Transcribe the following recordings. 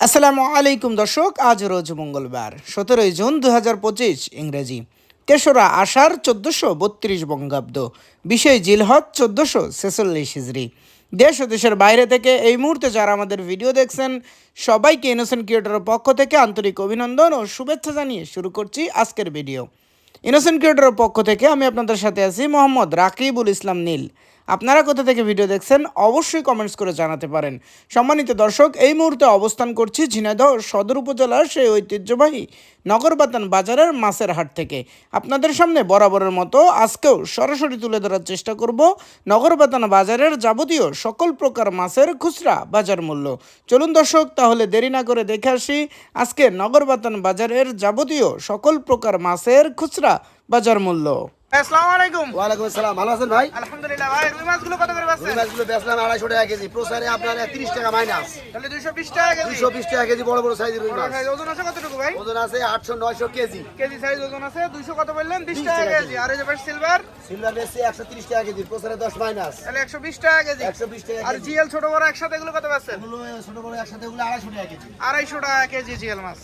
আসসালামু আলাইকুম দর্শক, আজ রোজ মঙ্গলবার, সতেরোই জুন দু হাজার পঁচিশ, ইংরেজি। তেসরা আষাঢ় চোদ্দোশো বত্রিশ বঙ্গাব্দ বিশই জিলহজ চোদ্দোশো ছেচল্লিশ হিজড়ি দেশ ও দেশের বাইরে থেকে এই মুহূর্তে যারা আমাদের ভিডিও দেখছেন, সবাইকে ইনোসেন্ট ক্রিয়েটরের পক্ষ থেকে আন্তরিক অভিনন্দন ও শুভেচ্ছা জানিয়ে শুরু করছি আজকের ভিডিও। ইনোসেন্ট ক্রিয়েটরের পক্ষ থেকে আমি আপনাদের সাথে আছি মোহাম্মদ রাকিবুল ইসলাম নীল। আপনারা কোথা থেকে ভিডিও দেখছেন, অবশ্যই কমেন্টস করে জানাতে পারেন। সম্মানিত দর্শক, এই মুহূর্তে অবস্থান করছি ঝিনাইদহ সদর উপজেলার সেই ঐতিহ্যবাহী নগরবাতান বাজারের মাছের হাট থেকে। আপনাদের সামনে বরাবরের মতো আজকেও সরাসরি তুলে ধরার চেষ্টা করব নগরবাতান বাজারের যাবতীয় সকল প্রকার মাছের খুচরা বাজার মূল্য। চলুন দর্শক, তাহলে দেরি না করে দেখে আসি আজকে নগরবাতান বাজারের যাবতীয় সকল প্রকার মাছের খুচরা বাজার মূল্য। আসসালামু আলাইকুম। ওয়ালাইকুম আসসালাম। ভালো আছেন ভাই? আলহামদুলিল্লাহ ভাই রুই মাছগুলো কত করে রুই মাছগুলো বেচলাম আড়াইশো টাকা কেজি। প্রসারে আপনার তিরিশ টাকা মাইনাস। তাহলে দুইশো বিশ টাকা কেজি। দুইশো বিশ টাকা কেজি বড় বড় সাইজের রুই মাছ। ওজন আছে কতটুকু ভাই? ওজন আছে আটশো নয়শো কেজি। কেজি সাইজ ওজন আছে দুইশো কত বললেন? 20 টাকা টাকা কেজি। আর এই যে সিলভার সিলভার বেশি একশো তিরিশ টাকা কেজি। প্রসারে মাইনাস। তাহলে একশো বিশ টাকা কেজি। একশো বিশ টাকা আর জিএল ছোট বড় একসাথে এগুলো কত এগুলো ছোট বড় একসাথে ওগুলো আড়াইশো টাকা কেজি। আড়াইশো টাকা কেজি জিএল মাছ।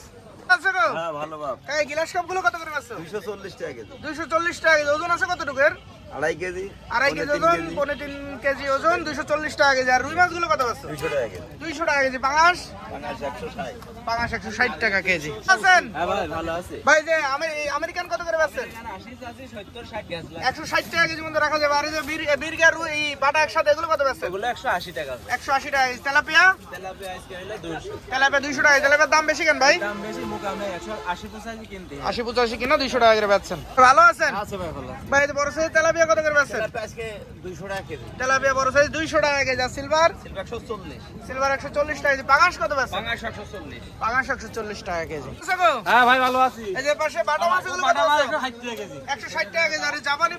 আছে গো? হ্যাঁ ভালো বাপ এই গিলাস কত করে টাকা কেজি। টাকা কেজি। ওজন আছে কতটুকু এর আড়াই কেজি আড়াই কেজি ওজন পনেরো তিন কেজি ওজন দুইশো চল্লিশ টাকা কেজি। আর রুই মাছগুলো কত পাচ্ছেন দুইশো টাকা কেজি। দুইশো টাকা কেজি। পাঙাশ? পাঙাশ একশো ষাট। টাকা কেজি। আছেন হ্যাঁ ভাই ভালো যে আমেরিকান কত করে পাচ্ছেন একশো ষাট টাকা কেজি মধ্যে রাখা যাবে। আর যে বীর বীরগা রুই এই বাটা একসাথে এগুলো কত পাচ্ছেন এগুলো একশো আশি টাকা একশো আশি টাকা কেজি। তেলাপিয়া? তেলাপিয়া দুইশো। টাকা তেলাপিয়ার দাম বেশি কেন ভাই? দাম বেশি মুখ আমি একশো আশি পঁচাশি কিনতে। আশি পঁচাশি কিনা দুইশো টাকা করে পাচ্ছেন ভালো আছেন? আছে ভাই ভালো ভাই এই বড় সাইজ তেলাপিয়া কত করে পাচ্ছেন তেলাপিয়া আজকে দুইশো টাকা কেজি তেলাপিয়া বড় সাইজ দুইশো টাকা কেজি সিলভার সিলভার একশো চল্লিশ সিলভার একশো চল্লিশ টাকা কেজি পাঙাশ কত পাচ্ছেন পাঙাশ একশো চল্লিশ পাঙাশ একশো চল্লিশ টাকা কেজি আচ্ছা হ্যাঁ ভাই ভালো আছি এই যে পাশে বাটা মাছ এগুলো কত আছে? একশো ষাট টাকা কেজি একশো ষাট টাকা কেজি আর জাপানি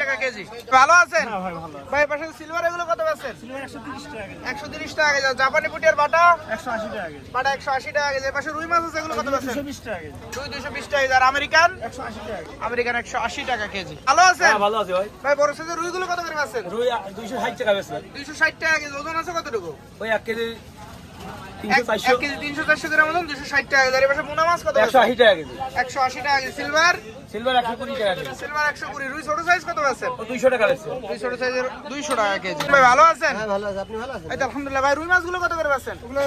টাকা কেজি ভালো আছেন হ্যাঁ ভাই ভালো ভাই পাশে সিলভার এগুলো কত পাচ্ছেন সিলভার একশো তিরিশ টাকা কেজি একশো তিরিশ টাকা কেজি জাপানি পুটিয়ার বাটা একশো আশি টাকা কেজি বাটা একশো আশি টাকা কেজি এর পাশে রুই মাছ আছে এগুলো কত পাচ্ছেন দুশো টাকা কেজি দুই দুইশো বিশ টাকা কেজি আর আমেরিকান একশো আশি টাকা আমেরিকান একশো আশি টাকা কেজি। ভালো আছেন? হ্যাঁ ভালো আছে ভাই। ভাই বড় সাইজের রুইগুলো কত করে আছে রুই দুইশো ষাট টাকা বেশি দুইশো ষাট টাকা কেজি ওজন আছে কতটুকু? ওই এক কেজি এক তিনশো চারশো এক কেজি তিনশো চারশো গ্রাম ওজন দুশো ষাট টাকা কেজি আর এর মাছ কত একশো আশি টাকা কেজি। একশো আশি টাকা কেজি। সিলভার? সিলভার একশো কুড়ি টাকা কেজি। সিলভার একশো কুড়ি। রুই ছোট সাইজ কত পাচ্ছেন দুইশো টাকা বেশি দুই ছোট সাইজের দুইশো টাকা কেজি। ভাই ভালো আছেন? হ্যাঁ ভালো আছে। আপনি ভালো আছেন? এই আলহামদুলিল্লাহ। ভাই রুই মাছগুলো কত করে পাচ্ছেন? ওগুলো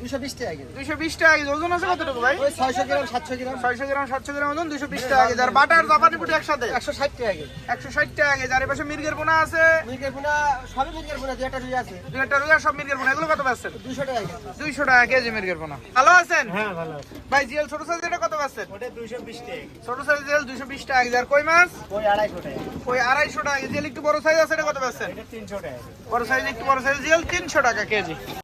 দুইশো বিশ টাকা কেজি। দুইশো বিশ টাকা কেজি। ওজন আছে কতটুকু ভাই? ছয়শো গ্রাম সাতশো গ্রাম। ছয়শো গ্রাম সাতশো গ্রাম ওজন দুইশো বিশ টাকা কেজি। আর বাটার জাপানি পুটি একসাথে? একশো ষাট টাকা কেজি। একশো ষাট টাকা কেজি। আর এর পাশে মির্গের পোনা আছে? মির্গের পোনা সবই মির্গের পোনা দু একটা রুই আছে। দুই একটা রুই আর সব মির্গের পোনা। এগুলো কত পাচ্ছেন? দুইশো টাকা কেজি। মির্গের পোনা। ভালো আছেন? হ্যাঁ ভালো আছে। ভাই জিএল ছোট সাইজ এটা কত পাচ্ছেন? ছোট সাইজ জিএল দুইশো বিশ টাকা কেজি। আর কই মাছ? ওই আড়াইশো টাকা ওই আড়াইশো টাকা কেজি। একটু বড় সাইজ আছে এটা কত পাচ্ছেন? এটা তিনশো টাকা বড় সাইজ একটু বড় সাইজ জিএল তিনশো টাকা কেজি।